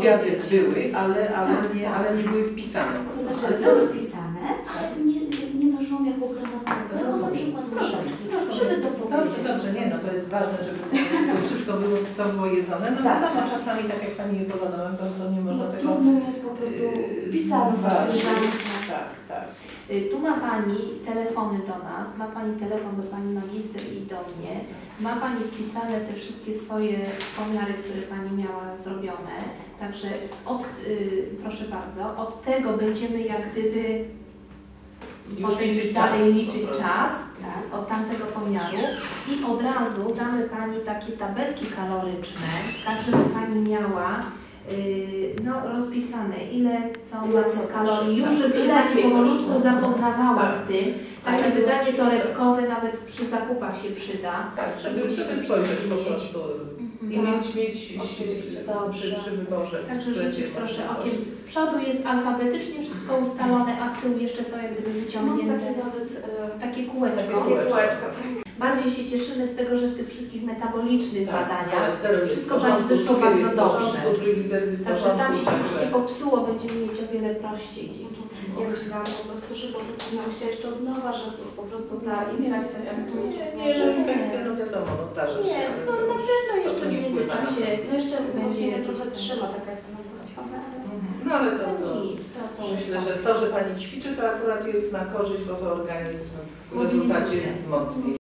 wiedzieć. były, ale, ale, Tak, nie, tak. ale nie były wpisane. To znaczy ale były wpisane, ale nie, nie ważą jako granatowe, no na przykład łyżeczki, Rozumiem. żeby to Dobrze, powiedzieć. dobrze, nie no, to jest ważne, żeby to wszystko było, co było jedzone. No Tak. wiadomo, czasami tak jak Pani je poza domem, to, to nie można No, tego trudno jest po prostu yy, pisać. Tak, tak. Tu ma Pani telefony do nas, ma Pani telefon do Pani magister i do mnie. Ma Pani wpisane te wszystkie swoje pomiary, które Pani miała zrobione. Także od, y, proszę bardzo, od tego będziemy jak gdyby Już liczyć dalej czas liczyć czas Tak. od tamtego pomiaru i od razu damy Pani takie tabelki kaloryczne, tak żeby Pani miała y, no, rozpisane ile co ma co kalorii, już żeby się Pani powolutku zapoznawała Tak. z tym. Takie Tak, wydanie torebkowe nawet przy zakupach się przyda. Tak, żeby, żeby to spojrzeć po mieć. prostu i Tak. mieć, mieć Oczywiście, przy, dobrze. przy wyborze. Także rzucić proszę okiem. Z przodu jest alfabetycznie wszystko ustalone, a z tyłu jeszcze są jak gdyby Mam wyciągnięte takie nawet e, takie kółeczko. Takie takie kółeczko. Tak. Bardziej się cieszymy z tego, że w tych wszystkich metabolicznych Tak, badaniach jest wszystko porządku, Pani wyszło bardzo jest dobrze. porządku, Także tam się nic także- nie popsuło, będziemy mieć o wiele prościej dzięki temu. Ja myślałam po prostu, że po prostu nam się jeszcze od nowa, że po prostu ta infekcja tak Nie, nie, że infekcja, no wiadomo, no zdarza się. Nie, to na pewno jeszcze w międzyczasie No jeszcze Będzie trochę tam- trzyma, taka jest nastawiona, ale Mhm. No ale to, to to myślę, że to, że Pani ćwiczy, to akurat jest na korzyść, bo to organizm w rezultacie wzmocni.